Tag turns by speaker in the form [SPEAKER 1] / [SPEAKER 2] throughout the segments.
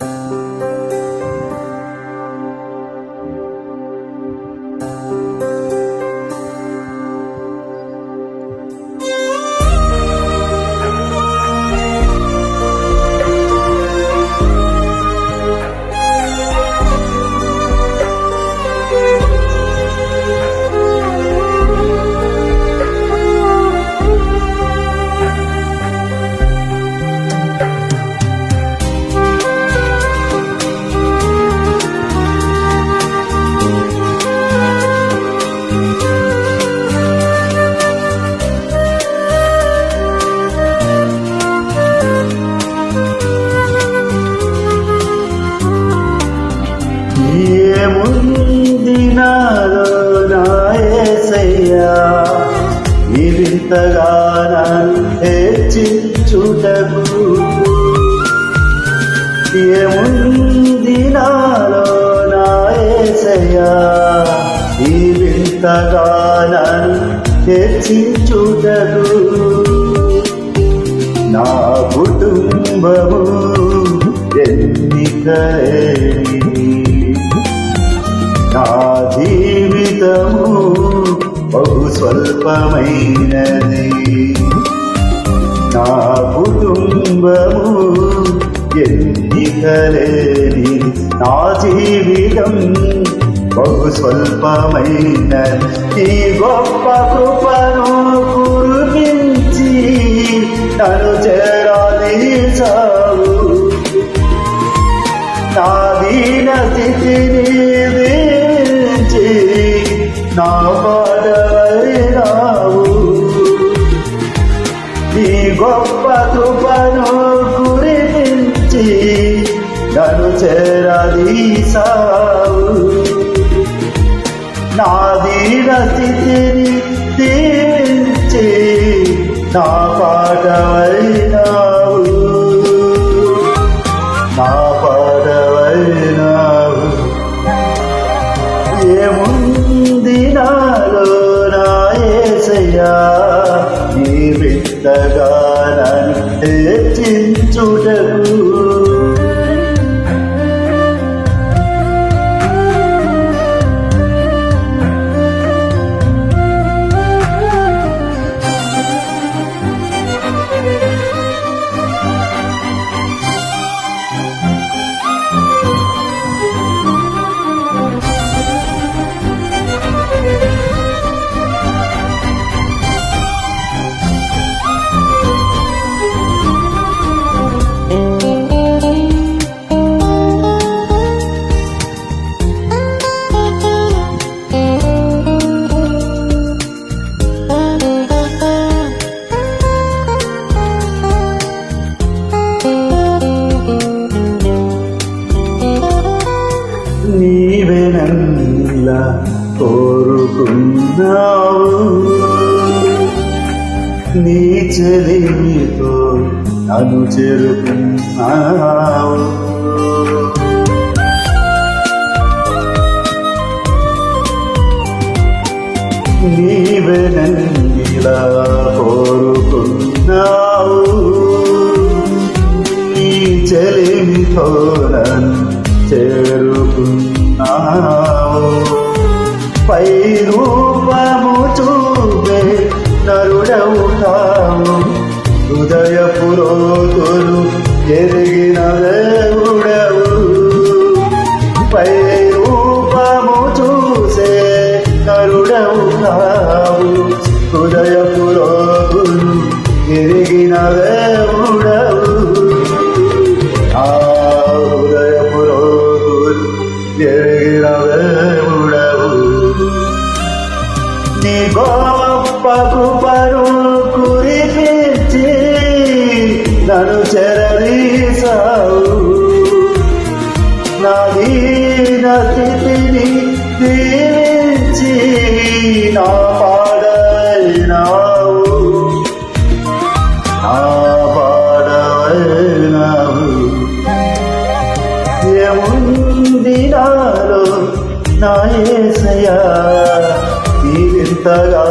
[SPEAKER 1] ఏముంది హెచ్చించుటకు ఏముంది నాలో నా ఈ వింతగా నన్ను హెచ్చించుటకు నా కుటుంబము ఎన్నికలేనిది. నా జీవితము బహు స్వల్పమైనది. నా కుటుంబము ఎన్నికలేని నా జీవితం. బహు స్వల్పమైన ఈ గొప్ప కృపను కురిపించి తను తీసావు నాది దీన తెరి దీవించి నా పాడవైనావు দাও নিচে তো অনুচের নাও നീവനന്ദില പോറുകുന്നാവൂ നീ ചെലിൻ തോരൻ ചേരുകുന്നാവൂ పై రూపము చూపే నరుడవు హృదయ పురోతులు ఎరిగిన దేవుడవు. పై రూపము చూసే నరుడవు హృదయ పురోతులు ఎరిగిన దేవుడవు. గొప్ప కృపను కురిపించి నన్ను చెరదీసావు నా దీన స్థితిని దీవించి నా పాడైనావు. నా పాడైనావు. ఏముంది నాలో నా ఏసయా ఈ వింతగా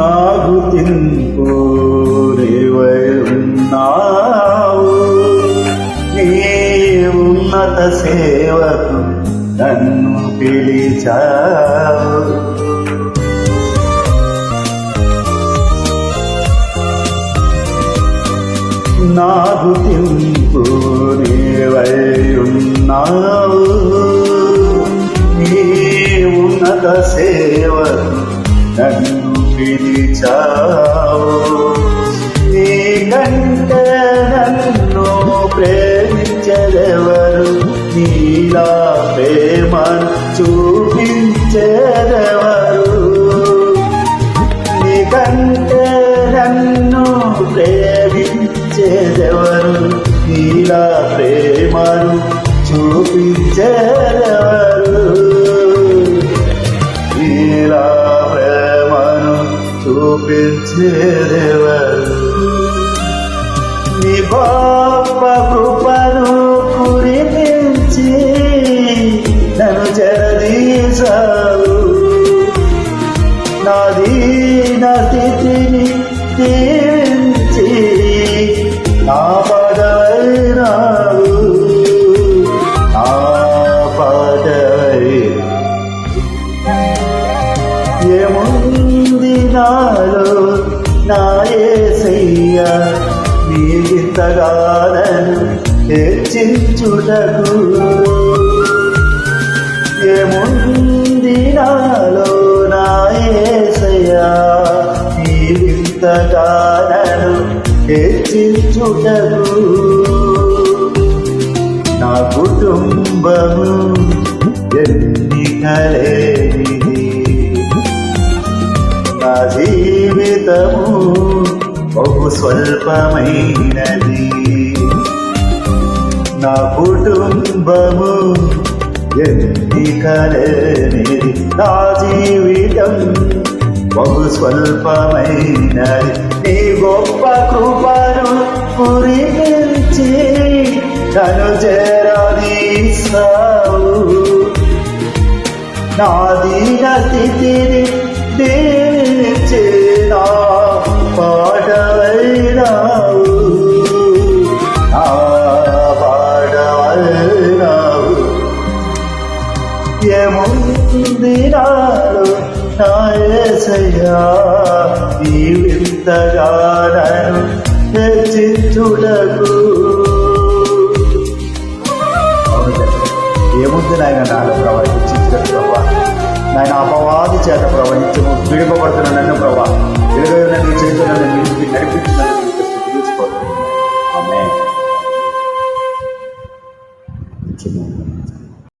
[SPEAKER 1] నాకు తింపు నీవై ఉన్నావు ఉన్నత సేవకు నన్ను పిలిచావు. నాకు తింపు ఏముంది నాలో నా నీ ఇంతగానను హెచ్చించుటకు. ఏముంది నాలో నా నీ ఇంతగానను హెచ్చించుటకు. నా కుటుంబము ఎన్నికలేనిది. నా జీవితము బహు స్వల్పమైనది. నా కుటుంబము ఎన్నికలేనిది నా జీవితం బహు స్వల్పమైనది. నీ గొప్ప కృపను కురిగించి నన్ను చేరదీసావు నా దీన స్థితిని దే నా పాటవైనావు నా పాటవైనావు ఏముంది నాలో నా ఏసయ్యా ఈ వింతగా నన్ను హెచ్చించుటకు ఏముంది నాయన నాలో ప్రభా? హెచ్చించిన నాయన అపవాది చేత ప్రభా నిత్యము విడిపబడుతున్న నన్ను ప్రభా వెలుగైన నీ చేతులను నిలిపి నడిపించినందుకు